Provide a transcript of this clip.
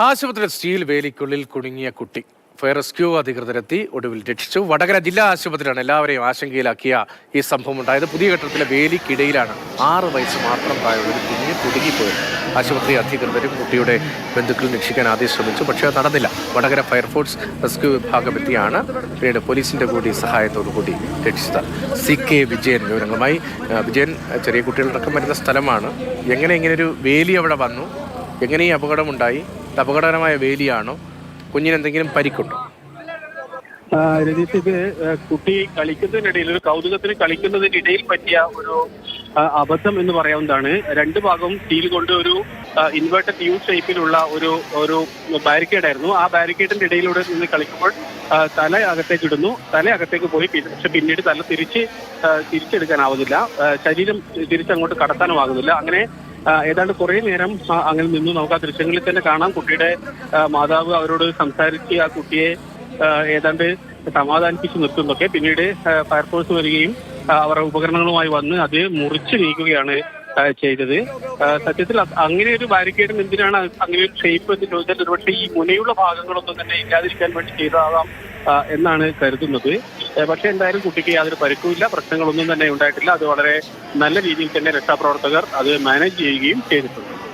ആശുപത്രി സ്റ്റീൽ വേലിക്കുള്ളിൽ കുടുങ്ങിയ കുട്ടി. ഫയർ റെസ്ക്യൂ അധികൃതരെത്തി ഒടുവിൽ രക്ഷിച്ചു. വടകര ജില്ലാ ആശുപത്രിയാണ് എല്ലാവരെയും ആശങ്കയിലാക്കിയ ഈ സംഭവം ഉണ്ടായത്. പുതിയ ഘട്ടത്തിലെ വേലിക്കിടയിലാണ് ആറ് വയസ്സ് മാത്രം പ്രായമുള്ള കുഞ്ഞ് കുടുങ്ങിപ്പോയത്. ആശുപത്രി അധികൃതരും കുട്ടിയുടെ ബന്ധുക്കൾ രക്ഷിക്കാൻ ആദ്യം ശ്രമിച്ചു പക്ഷേ അത് നടന്നില്ല. വടകര ഫയർഫോഴ്സ് റെസ്ക്യൂ വിഭാഗം എത്തിയാണ്. പിന്നീട് പോലീസിന്റെ കൂടി സഹായത്തോടു കൂടി രക്ഷിച്ചത്. സി കെ വിജയൻ വിവരങ്ങളുമായി. വിജയൻ ചെറിയ കുട്ടികളടക്കം വരുന്ന സ്ഥലമാണ്. എങ്ങനെ ഇങ്ങനെ ഒരു വേലി അവിടെ വന്നു? എങ്ങനെ ഈ അപകടമുണ്ടായി ഇത് അപകടകരമായ വേലിയാണോ? കുഞ്ഞിന് എന്തെങ്കിലും പരിക്കുണ്ടോ? രജീഷ് ഇത് കുട്ടി കളിക്കുന്നതിനിടയിൽ ഒരു കൗതുകത്തിന് കളിക്കുന്നതിനിടയിൽ പറ്റിയ ഒരു അബദ്ധം എന്ന് പറയാവുന്നതാണ്. രണ്ട് ഭാഗവും സ്റ്റീൽ കൊണ്ട് ഒരു ഇൻവേർട്ടർ യു ഷേപ്പിലുള്ള ഒരു ഒരു ബാരിക്കേഡ് ആയിരുന്നു ആ ബാരിക്കേഡിന്റെ ഇടയിലൂടെ നിന്ന് കളിക്കുമ്പോൾ തല അകത്തേക്ക് ഇടുന്നു. തല അകത്തേക്ക് പോയി പക്ഷെ പിന്നീട് തല തിരിച്ച് തിരിച്ചെടുക്കാനാവുന്നില്ല. ശരീരം തിരിച്ചങ്ങോട്ട് കടത്താനും ആകുന്നില്ല അങ്ങനെ ഏതാണ്ട് കുറേ നേരം അങ്ങനെ നിന്നു. നമുക്ക് ആ ദൃശ്യങ്ങളിൽ തന്നെ കാണാം. കുട്ടിയുടെ മാതാവ് അവരോട് സംസാരിച്ച് ആ കുട്ടിയെ ഏതാണ്ട് സമാധാനിപ്പിച്ച് നിർത്തുന്നൊക്കെ പിന്നീട് ഫയർഫോഴ്സ് വരികയും അവരുടെ ഉപകരണങ്ങളുമായി വന്ന് അത് മുറിച്ച് നീക്കുകയാണ് ചെയ്തത്. സത്യത്തിൽ അങ്ങനെ ഒരു ബാരിക്കേഡിന് എന്തിനാണ് അങ്ങനെ ഒരു ഷേപ്പ് എന്ന് ചോദിച്ചാൽ ഒരുപക്ഷെ ഈ മുനയുള്ള ഭാഗങ്ങളൊന്നും തന്നെ ഇല്ലാതിരിക്കാൻ വേണ്ടി ചെയ്തതാകാം എന്നാണ് കരുതുന്നത്. പക്ഷേ എന്തായാലും കുട്ടിക്ക് യാതൊരു പരിക്കുമില്ല പ്രശ്നങ്ങളൊന്നും തന്നെ ഉണ്ടായിട്ടില്ല. അത് വളരെ നല്ല രീതിയിൽ തന്നെ രക്ഷാപ്രവർത്തകർ അത് മാനേജ് ചെയ്യുകയും ചെയ്തിട്ടുണ്ട്.